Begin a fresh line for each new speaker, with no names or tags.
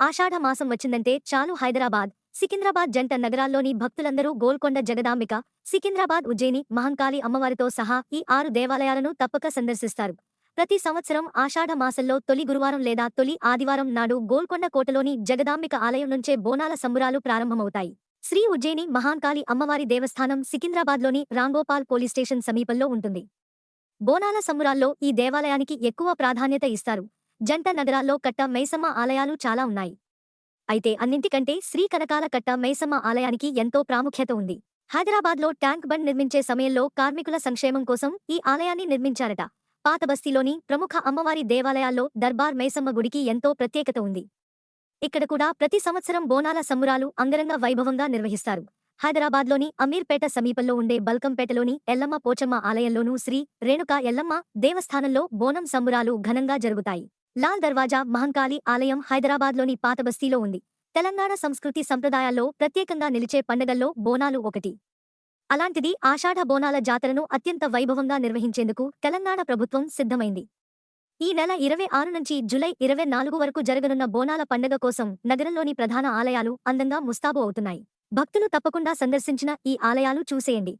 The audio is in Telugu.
ఆషాఢ మాసం వచ్చిందంటే చాలు హైదరాబాద్. సికింద్రాబాద్ జంట నగరాల్లోని భక్తులందరూ గోల్కొండ జగదాంబిక సికింద్రాబాద్ ఉజ్జయిని మహంకాళి అమ్మవారితో సహా ఈ ఆరు దేవాలయాలను తప్పక సందర్శిస్తారు. ప్రతి సంవత్సరం ఆషాఢ మాసంలో తొలి గురువారం లేదా తొలి ఆదివారం నాడు గోల్కొండ కోటలోని జగదాంబిక ఆలయం నుంచే బోనాల సంబురాలు ప్రారంభమవుతాయి. శ్రీ ఉజ్జయిని మహాంకాళి అమ్మవారి దేవస్థానం సికింద్రాబాద్లోని రాంగోపాల్ పోలీస్ స్టేషన్ సమీపంలో ఉంటుంది. బోనాల సంబురాల్లో ఈ దేవాలయానికి ఎక్కువ ప్రాధాన్యత ఇస్తారు. జంట నగరాల్లో కట్ట మైసమ్మ ఆలయాలు చాలా ఉన్నాయి. అయితే అన్నింటికంటే శ్రీ కనకాల కట్ట మైసమ్మ ఆలయానికి ఎంతో ప్రాముఖ్యత ఉంది. హైదరాబాద్లో ట్యాంక్ బండ్ నిర్మించే సమయంలో కార్మికుల సంక్షేమం కోసం ఈ ఆలయాన్ని నిర్మించారట. పాతబస్తీలోని ప్రముఖ అమ్మవారి దేవాలయాల్లో దర్బార్ మైసమ్మ గుడికి ఎంతో ప్రత్యేకత ఉంది. ఇక్కడ కూడా ప్రతి సంవత్సరం బోనాల సంబురాలు అంగరంగ వైభవంగా నిర్వహిస్తారు. హైదరాబాద్లోని అమీర్పేట సమీపంలో ఉండే బల్కంపేటలోని ఎల్లమ్మ పోచమ్మ ఆలయంలోనూ శ్రీ రేణుకా ఎల్లమ్మ దేవస్థానంలో బోనం సంబురాలు ఘనంగా జరుగుతాయి. లాల్ దర్వాజా మహంకాళి ఆలయం హైదరాబాద్లోని పాతబస్తీలో ఉంది. తెలంగాణ సంస్కృతి సంప్రదాయాల్లో ప్రత్యేకంగా నిలిచే పండగల్లో బోనాలు ఒకటి. అలాంటిది ఆషాఢ బోనాల జాతరను అత్యంత వైభవంగా నిర్వహించేందుకు తెలంగాణ ప్రభుత్వం సిద్ధమైంది. ఈ నెల ఇరవై ఆరు నుంచి జులై ఇరవై నాలుగు వరకు జరగనున్న బోనాల పండగ కోసం నగరంలోని ప్రధాన ఆలయాలు అందంగా ముస్తాబు అవుతున్నాయి. భక్తులు తప్పకుండా సందర్శించిన ఈ ఆలయాలు చూసేయండి.